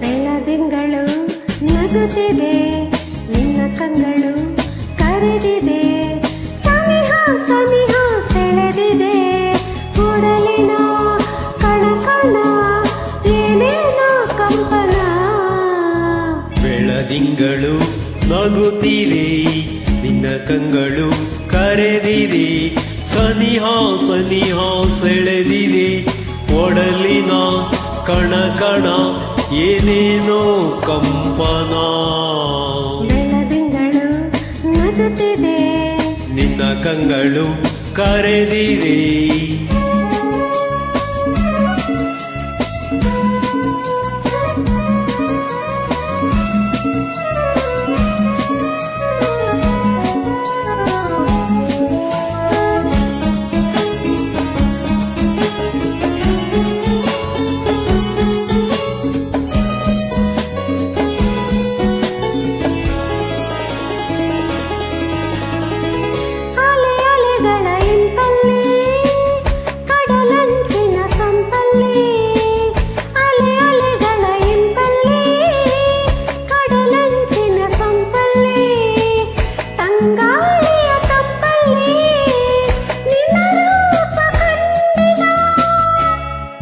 ಬೆಳದಿಂಗಳು ನಗುತ್ತಿದೆ ನಿನ್ನ ಕಂಗಳು ಕರೆದಿದೆ. ನಗುತ್ತಿದೆ. ನಿನ್ನ ಕಂಗಳು ಕರೆದಿದೆ. ಸನಿಹ ಸನಿಹ ಸೆಳೆದಿದೆ. ಒಡಲಿನ ಕಣ ಕಣ ಏನೇನೋ ಕಂಪನ. ನಿನ್ನ ಕಂಗಳು ಕರೆದಿದೆ.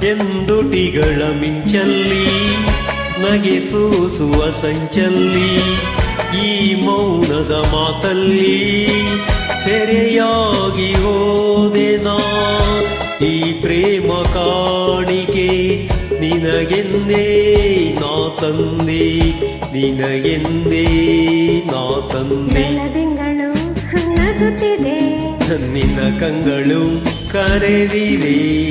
ಎಂದುಟಿಗಳ ಮಿಂಚಲ್ಲಿ ನಗೆ ಸೂಸುವ ಸಂಚಲ್ಲಿ ಈ ಮೌನದ ಮಾತಲ್ಲಿ ಸೆರೆಯಾಗಿ ಹೋದೆನಾ ಈ ಪ್ರೇಮ ಕಾಣಿಕೆ ನಿನಗೆಂದೇ ನಾ ತಂದೆ ನಿನಗೆಂದೇ ನಾ ತಂದೆ. ನಿನ್ನ ಕಂಗಳು ಕರೆದಿದೆ.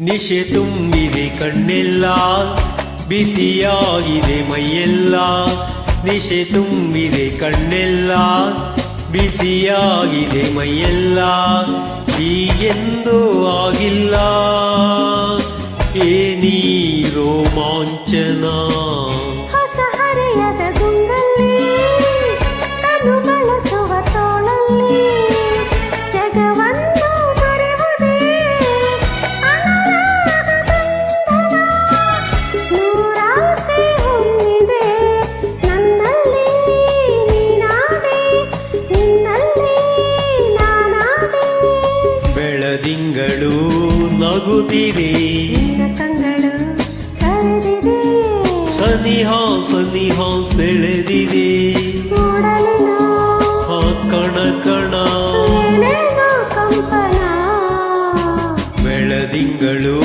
ನಿಶೆ ತುಂಬಿದೆ ಕಣ್ಣೆಲ್ಲ ಬಿಸಿಯಾಗಿದೆ ಮೈಯೆಲ್ಲ. ನಿಶೆ ತುಂಬಿದೆ ಕಣ್ಣೆಲ್ಲ ಬಿಸಿಯಾಗಿದೆ ಮೈಯೆಲ್ಲ. ಹೀಗೆಂದೂ ಆಗಿಲ್ಲ. ಏನೀ ರೋಮಾಂಚನ. ದಿಂಗಳು ನಗುತ್ತಿದೆ. ಕಂಗಳು ಸನಿಹ ಸನಿಹ ಸೆಳೆದಿದೆ. ಕಣ ಕಣ. ಬೆಳದಿಂಗಳು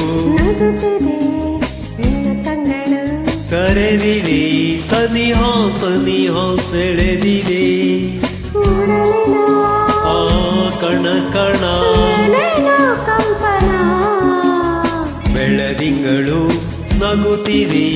ಕರೆದಿದೆ. ಸನಿಹ ಸನಿಹ ಸೆಳೆದಿದೆ. ಆ ಕಣ ಕಣ. ಬೆಳದಿಂಗಳು ನಗುತ್ತಿರಿ